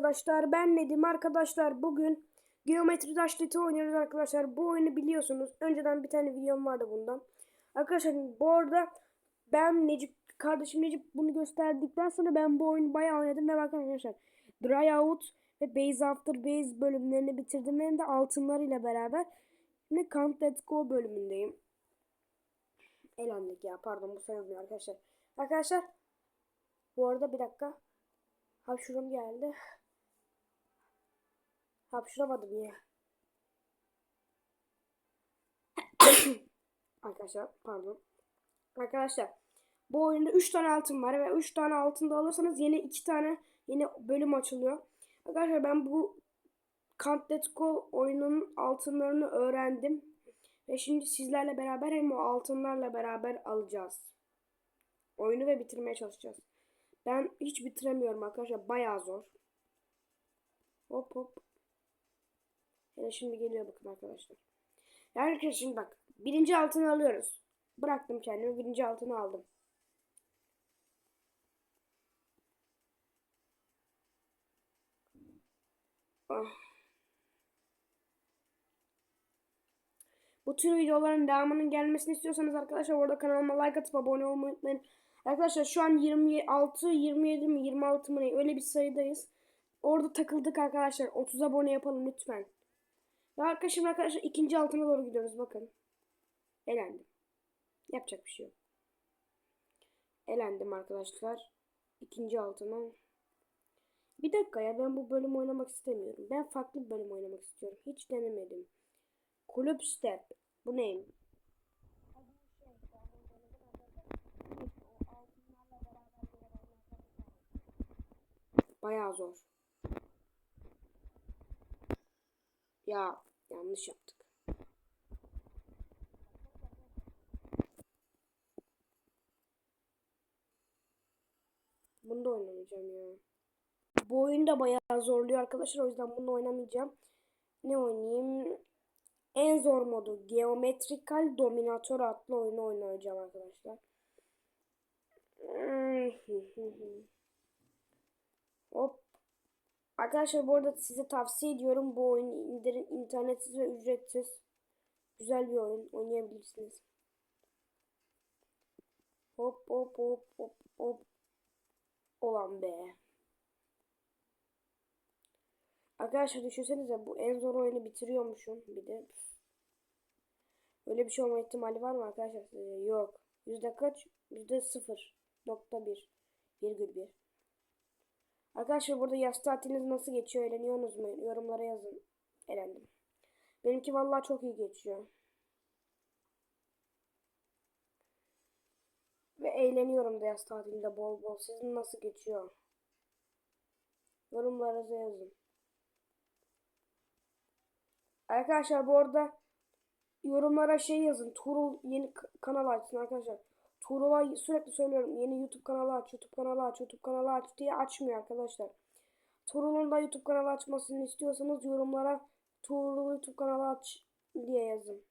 arkadaşlar. Ben Nedim arkadaşlar. Bugün Geometri Lite oynuyoruz arkadaşlar. Bu oyunu biliyorsunuz. Önceden bir tane videom vardı bundan. Arkadaşlar bu arada ben Necip kardeşim Necip bunu gösterdikten sonra ben bu oyunu bayağı oynadım ve bakın arkadaşlar Dry Out ve Base After Base bölümlerini bitirdim hem de altınlar ile beraber. Şimdi Count Let's Go bölümündeyim. Elendik ya pardon bu sayılmıyor arkadaşlar. Arkadaşlar bu arada bir dakika. Hapşurum geldi. Hapşuramadım ya. Arkadaşlar pardon. Arkadaşlar bu oyunda 3 tane altın var ve 3 tane altın da alırsanız yeni 2 tane yeni bölüm açılıyor. Arkadaşlar ben bu Count Let's Go oyunun altınlarını öğrendim. Ve şimdi sizlerle beraber hem o altınlarla beraber alacağız. Oyunu ve bitirmeye çalışacağız. Ben hiç bitiremiyorum arkadaşlar. Bayağı zor. Hop hop. Hele şimdi geliyor bakın arkadaşlar. Yani arkadaşlar şimdi bak. Birinci altını alıyoruz. Bıraktım kendimi. Birinci altını aldım. Ah. Bu tür videoların devamının gelmesini istiyorsanız arkadaşlar orada kanalıma like atıp abone olmayı unutmayın. Arkadaşlar şu an 26, 27 mi 26 mı ne öyle bir sayıdayız. Orada takıldık arkadaşlar. 30 abone yapalım lütfen. Ve arkadaşlar arkadaşlar ikinci altına doğru gidiyoruz bakın. Elendim. Yapacak bir şey yok. Elendim arkadaşlar. İkinci altına. Bir dakika ya ben bu bölüm oynamak istemiyorum. Ben farklı bir bölüm oynamak istiyorum. Hiç denemedim. Kulüp Step. Bu neyim? Bayağı zor. Ya yanlış yaptık. Bunu da oynamayacağım ya. Bu oyun da bayağı zorluyor arkadaşlar. O yüzden bunu oynamayacağım. Ne oynayayım? En zor modu Geometrical Dominator adlı oyunu oynayacağım arkadaşlar. Hop. Arkadaşlar bu arada size tavsiye ediyorum. Bu oyunu indirin. internetsiz ve ücretsiz. Güzel bir oyun. Oynayabilirsiniz. Hop hop hop hop hop. Olan be. Arkadaşlar düşünsenize bu en zor oyunu bitiriyormuşum bir de. Öyle bir şey olma ihtimali var mı arkadaşlar? Ee, yok. Yüzde kaç? Yüzde sıfır. Nokta bir. Virgül bir. Arkadaşlar burada yaz tatiliniz nasıl geçiyor? Eğleniyorsunuz mu? Yorumlara yazın. Eğlendim. Benimki vallahi çok iyi geçiyor. Ve eğleniyorum da yaz tatilinde bol bol. Sizin nasıl geçiyor? Yorumlara yazın. Arkadaşlar bu arada yorumlara şey yazın. Tuğrul yeni kanal açsın arkadaşlar. Tuğrul'a sürekli söylüyorum. Yeni YouTube kanalı aç, YouTube kanalı aç, YouTube kanalı aç diye açmıyor arkadaşlar. Tuğrul'un da YouTube kanalı açmasını istiyorsanız yorumlara Tuğrul YouTube kanalı aç diye yazın.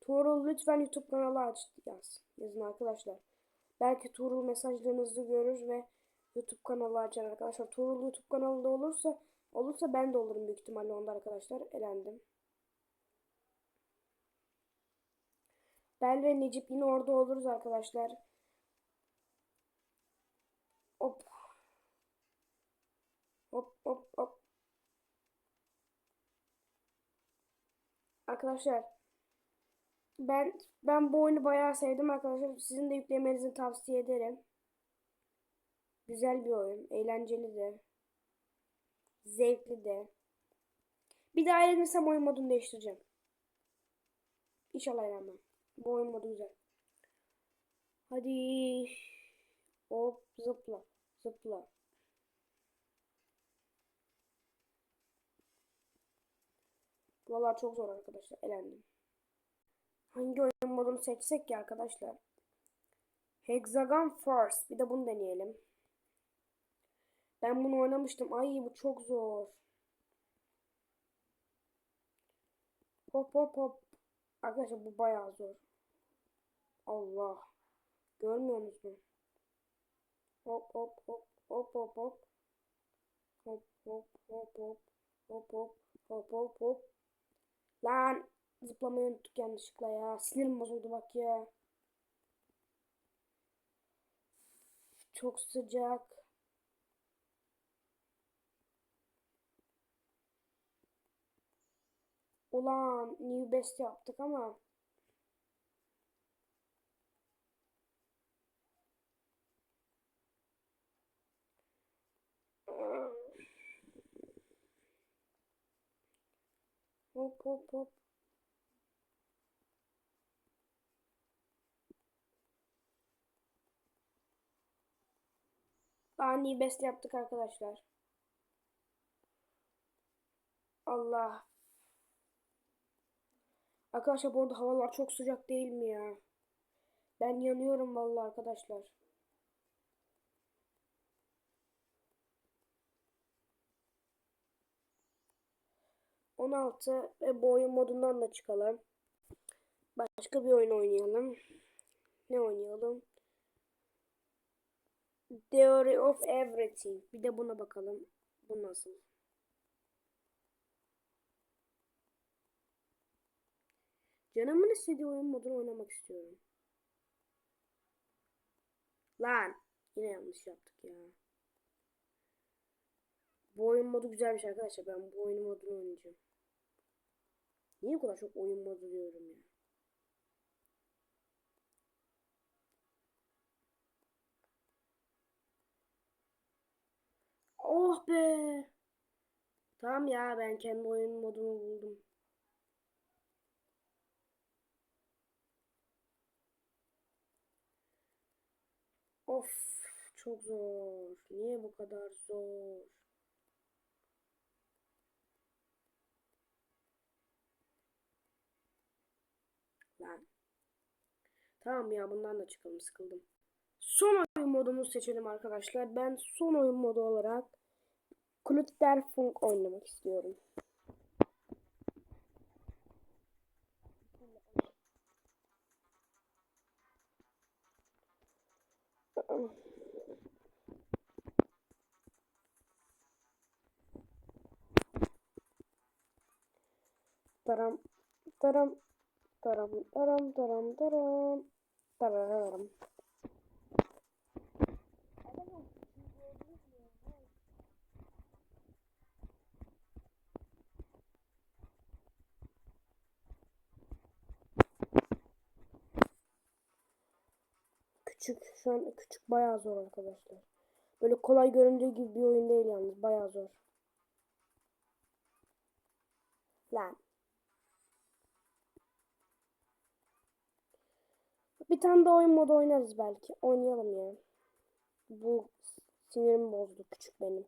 Tuğrul lütfen YouTube kanalı aç yaz. Yazın arkadaşlar. Belki Tuğrul mesajlarınızı görür ve YouTube kanalı açar arkadaşlar. Tuğrul YouTube kanalında olursa olursa ben de olurum büyük ihtimalle onda arkadaşlar. Elendim. Ben ve Necip yine orada oluruz arkadaşlar. Hop. Hop hop hop. Arkadaşlar ben ben bu oyunu bayağı sevdim arkadaşlar. Sizin de yüklemenizi tavsiye ederim. Güzel bir oyun, eğlenceli de. Zevkli de. Bir daha eğlenirsem oyun modunu değiştireceğim. İnşallah eğlenmem. Bu oyun modu güzel. Hadi. Hop zıpla. Zıpla. Buralar çok zor arkadaşlar. Elendim. Hangi oyun modunu seçsek ki arkadaşlar? Hexagon Force. Bir de bunu deneyelim. Ben bunu oynamıştım. Ay bu çok zor. Hop hop hop. Arkadaşlar bu bayağı zor. Allah. Görmüyor musun? Hop hop hop hop hop hop. Hop hop hop hop. Hop hop hop hop. Lan zıplamayı unuttuk yanlışlıkla ya. Sinirim bozuldu bak ya. Çok sıcak. Ulan new best yaptık ama Hop hop hop. Ani best yaptık arkadaşlar. Allah. Arkadaşlar bu arada havalar çok sıcak değil mi ya? Ben yanıyorum vallahi arkadaşlar. On altı ve bu oyun modundan da çıkalım. Başka bir oyun oynayalım. Ne oynayalım? Theory of Everything. Bir de buna bakalım. Bu nasıl? Canımın istediği oyun modunu oynamak istiyorum. Lan. Yine yanlış yaptık ya. Bu oyun modu güzelmiş arkadaşlar. Ben bu oyun modunu oynayacağım. Niye bu kadar çok oyun modu diyorum ya? Oh be. Tamam ya ben kendi oyun modumu buldum. Of çok zor. Niye bu kadar zor? Lan. Tamam ya bundan da çıkalım sıkıldım. Son oyun modumuzu seçelim arkadaşlar. Ben son oyun modu olarak Klut der Funk oynamak istiyorum. Taram taram taram taram taram taram tararam. Küçük şu an küçük bayağı zor arkadaşlar. Böyle kolay göründüğü gibi bir oyun değil yalnız bayağı zor. Lan. Bir tane daha oyun modu oynarız belki. Oynayalım ya. Bu sinirimi bozdu küçük benim.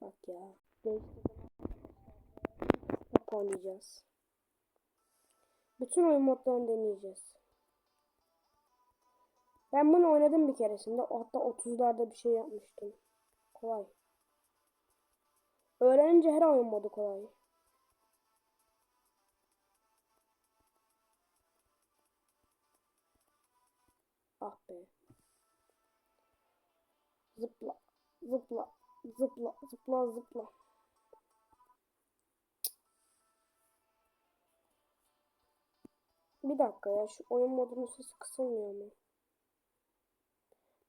Bak ya. Oynayacağız. Bütün oyun modlarını deneyeceğiz. Ben bunu oynadım bir keresinde. Hatta 30'larda bir şey yapmıştım. Kolay. Öğrenince her oyun modu kolay. Ah be. Zıpla. Zıpla. Zıpla. Zıpla. Zıpla. Bir dakika ya. Şu oyun modunun sesi kısılmıyor mu?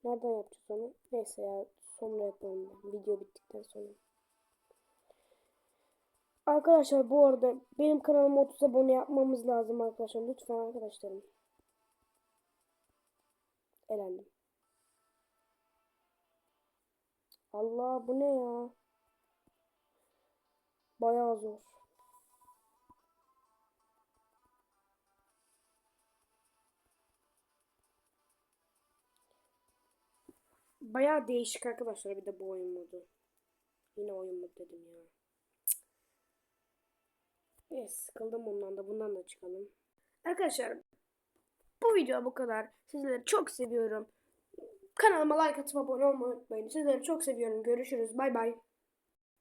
Nereden yapacağız onu? Neyse ya. Sonra yapalım. Ben. Video bittikten sonra. Arkadaşlar bu arada benim kanalıma 30 abone yapmamız lazım arkadaşlar. Lütfen arkadaşlarım. Elendim. Allah bu ne ya? Bayağı zor. Bayağı değişik arkadaşlar bir de bu oyun modu. Yine oyun modu dedim ya. Evet sıkıldım bundan da bundan da çıkalım. Arkadaşlar bu video bu kadar. Sizleri çok seviyorum. Kanalıma like atıp abone olmayı unutmayın. Sizleri çok seviyorum. Görüşürüz. Bay bay.